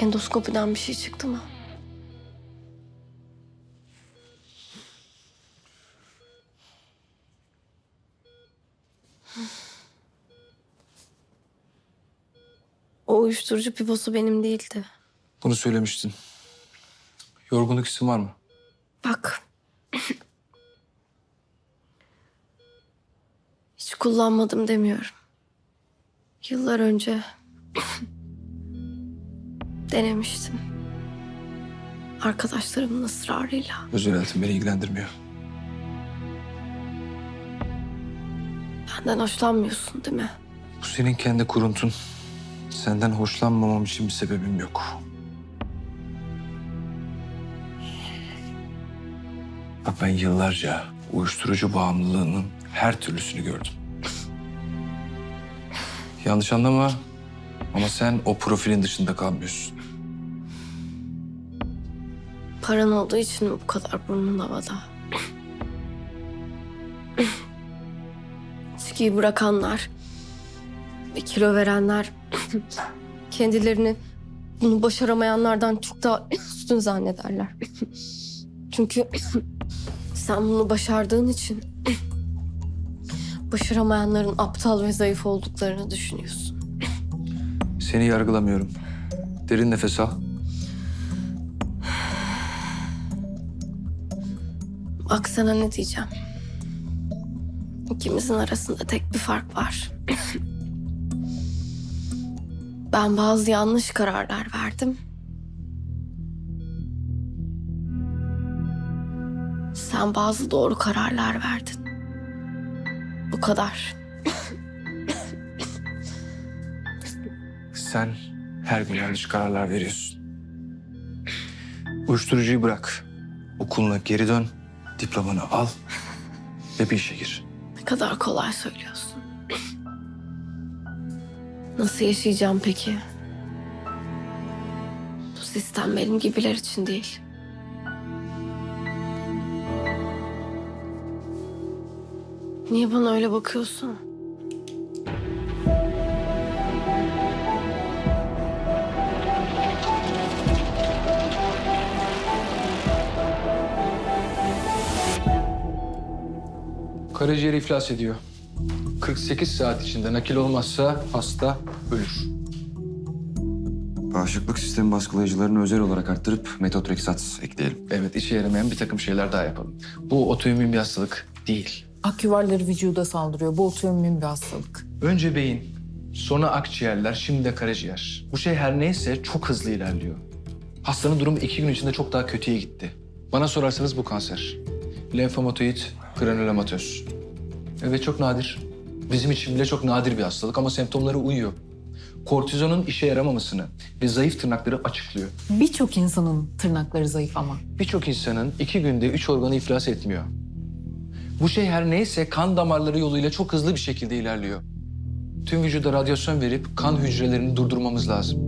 Endoskopiden bir şey çıktı mı? O uyuşturucu piposu benim değildi. Bunu söylemiştin. Yorgunluk hissin var mı? Bak. Hiç kullanmadım demiyorum. Yıllar önce denemiştim. Arkadaşlarımın ısrarıyla. Özel hayatım beni ilgilendirmiyor. Benden hoşlanmıyorsun değil mi? Bu senin kendi kuruntun. Senden hoşlanmamam için bir sebebim yok. Bak ben yıllarca uyuşturucu bağımlılığının her türlüsünü gördüm. Yanlış anlama ama sen o profilin dışında kalmıyorsun. Paran olduğu için bu kadar burnun havada? İçkiyi bırakanlar, bir kilo verenler, kendilerini bunu başaramayanlardan çok daha üstün zannederler. Çünkü sen bunu başardığın için başaramayanların aptal ve zayıf olduklarını düşünüyorsun. Seni yargılamıyorum. Derin nefes al. Bak sana ne diyeceğim. İkimizin arasında tek bir fark var. ben bazı yanlış kararlar verdim. Sen bazı doğru kararlar verdin. Bu kadar. Sen her gün yanlış kararlar veriyorsun. Uyuşturucuyu bırak. Okuluna geri dön. Diplomanı al. Ve bir işe gir. Ne kadar kolay söylüyorsun. Nasıl yaşayacağım peki? Bu sistem benim gibiler için değil. Niye bana öyle bakıyorsun? Karaciğer iflas ediyor. 48 saat içinde nakil olmazsa hasta ölür. Bağışıklık sistemi baskılayıcılarını özel olarak arttırıp metotreksat ekleyelim. Evet işe yaramayan bir takım şeyler daha yapalım. Bu otoimmün bir hastalık değil. Aküvarları vücuda saldırıyor. Bu otoimmün bir hastalık. Önce beyin, sonra akciğerler, şimdi de karaciğer. Bu şey her neyse çok hızlı ilerliyor. Hastanın durumu iki gün içinde çok daha kötüye gitti. Bana sorarsanız bu kanser. Lenfomatoid granülomatöz. Evet çok nadir. Bizim için bile çok nadir bir hastalık ama semptomları uyuyor. Kortizonun işe yaramamasını ve zayıf tırnakları açıklıyor. Birçok insanın tırnakları zayıf ama. Birçok insanın iki günde üç organı iflas etmiyor. Bu şey her neyse kan damarları yoluyla çok hızlı bir şekilde ilerliyor. Tüm vücuda radyasyon verip kan hücrelerini durdurmamız lazım.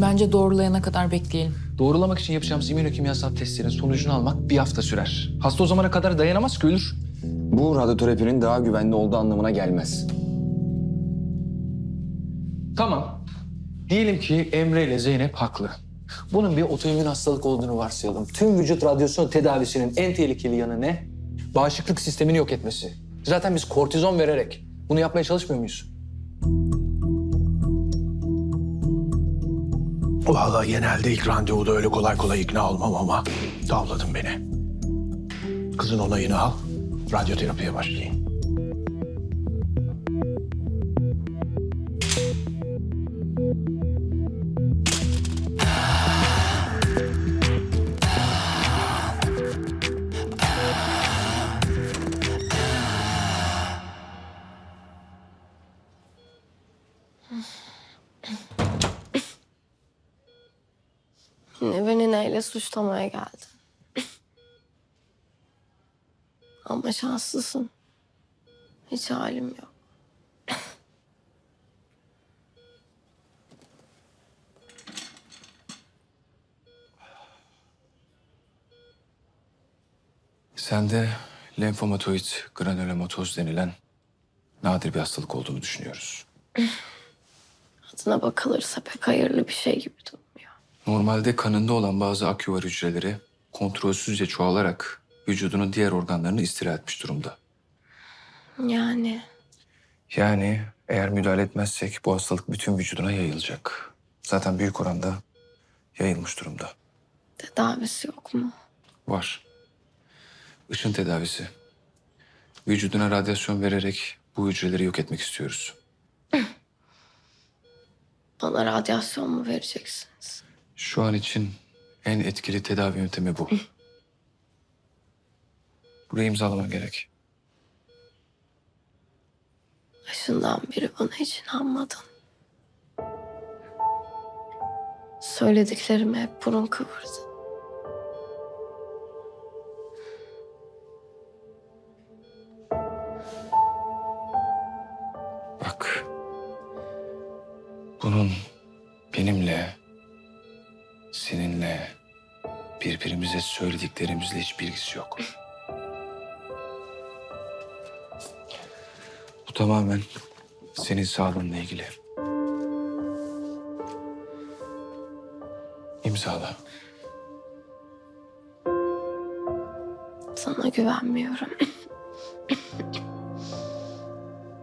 Bence doğrulayana kadar bekleyelim. Doğrulamak için yapacağımız immünokimyasal testlerin sonucunu almak bir hafta sürer. Hasta o zamana kadar dayanamaz ki ölür. Bu radyoterapinin daha güvenli olduğu anlamına gelmez. Tamam. Diyelim ki Emre ile Zeynep haklı. Bunun bir otoimmün hastalık olduğunu varsayalım. Tüm vücut radyasyon tedavisinin en tehlikeli yanı ne? Bağışıklık sistemini yok etmesi. Zaten biz kortizon vererek bunu yapmaya çalışmıyor muyuz? Vallahi genelde ilk randevuda öyle kolay kolay ikna olmam ama tavladın beni. Kızın onayını al, radyoterapiye başlayın. Yine beni neyle suçlamaya geldin? Ama şanslısın. Hiç halim yok. Sende lenfomatoid granülomatoz denilen nadir bir hastalık olduğunu düşünüyoruz. Adına bakılırsa pek hayırlı bir şey gibi durmuyor. Normalde kanında olan bazı aküvar hücreleri kontrolsüzce çoğalarak vücudunun diğer organlarını istila etmiş durumda. Yani Yani eğer müdahale etmezsek bu hastalık bütün vücuduna yayılacak. Zaten büyük oranda yayılmış durumda. tedavisi yok mu? Var. Işın tedavisi. Vücuduna radyasyon vererek bu hücreleri yok etmek istiyoruz. Bana radyasyon mu vereceksiniz? Şu an için en etkili tedavi yöntemi bu. Buraya imzalaman gerek. Başından beri bana hiç inanmadın. Söylediklerime hep burun kıvırdın. Bak. Bunun benimle, seninle, birbirimize söylediklerimizle hiç bilgisi yok. Bu tamamen senin sağlığınla ilgili. İmzala. Sana güvenmiyorum.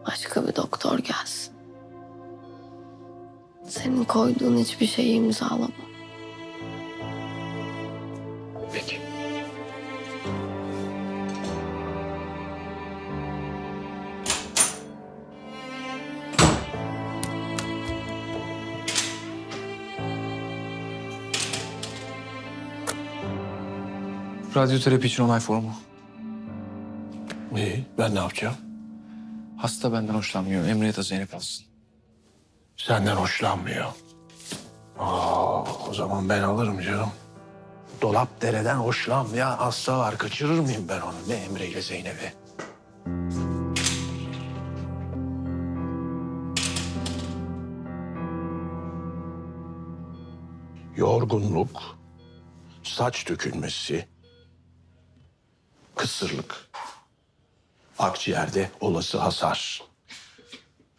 Başka bir doktor gelsin. Senin koyduğun hiçbir şeyi imzalamam. Radyoterapi için onay formu. İyi, ben ne yapacağım? Hasta benden hoşlanmıyor. Emre ya da Zeynep alsın. Senden hoşlanmıyor. Aa, o zaman ben alırım canım. Dolap dereden hoşlanmayan hasta var. Kaçırır mıyım ben onu? Ne Emre ile Zeynep'i? Yorgunluk, saç dökülmesi, kısırlık, akciğerde olası hasar,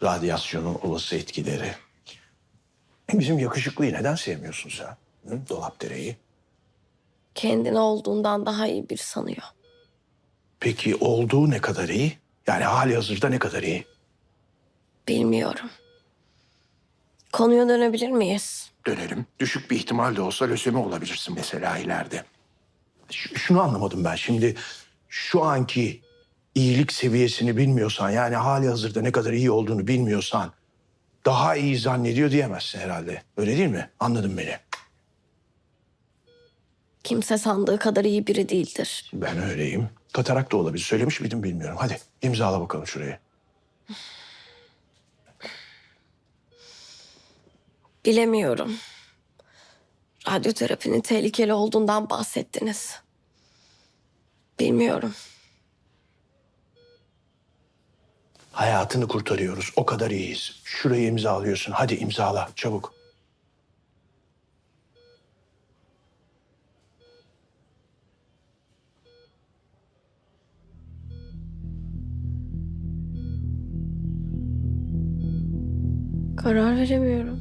radyasyonun olası etkileri. Bizim yakışıklıyı neden sevmiyorsun sen? Hı? Dolapdere'yi. Kendini olduğundan daha iyi bir sanıyor. Peki olduğu ne kadar iyi? Yani hali hazırda ne kadar iyi? Bilmiyorum. Konuya dönebilir miyiz? Dönelim. Düşük bir ihtimal de olsa lösemi olabilirsin mesela ileride. Ş- şunu anlamadım ben. Şimdi şu anki iyilik seviyesini bilmiyorsan yani hali hazırda ne kadar iyi olduğunu bilmiyorsan daha iyi zannediyor diyemezsin herhalde. Öyle değil mi? Anladın beni. Kimse sandığı kadar iyi biri değildir. Ben öyleyim. Katarak da olabilir. Söylemiş miydim bilmiyorum. Hadi imzala bakalım şurayı. Bilemiyorum. Radyoterapinin tehlikeli olduğundan bahsettiniz. Bilmiyorum. Hayatını kurtarıyoruz. O kadar iyiyiz. Şurayı imzalıyorsun. Hadi imzala çabuk. Karar veremiyorum.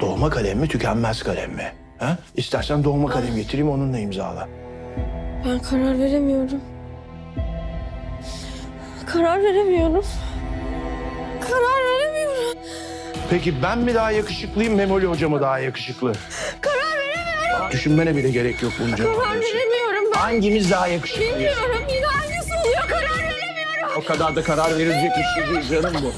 Dolma kalem mi tükenmez kalem mi? Ha? İstersen dolma kalem getireyim onunla imzala. Ben karar veremiyorum. Karar veremiyorum. Karar veremiyorum. Peki ben mi daha yakışıklıyım Memoli Hoca mı daha yakışıklı? Karar veremiyorum. Düşünmene bile gerek yok bunca. Karar veremiyorum ben. Hangimiz daha yakışıklıyız? Bilmiyorum. Yine hangisi oluyor karar veremiyorum. O kadar da karar verilecek bir şey değil canım bu.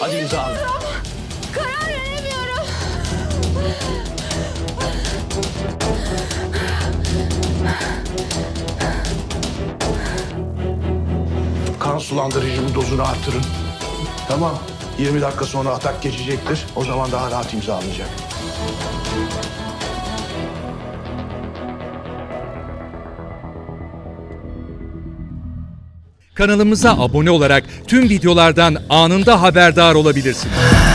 Hadi imzala. Karar veremiyorum. Kan sulandırıcının dozunu artırın. Tamam. 20 dakika sonra atak geçecektir. O zaman daha rahat imzalayacak. Kanalımıza abone olarak tüm videolardan anında haberdar olabilirsiniz.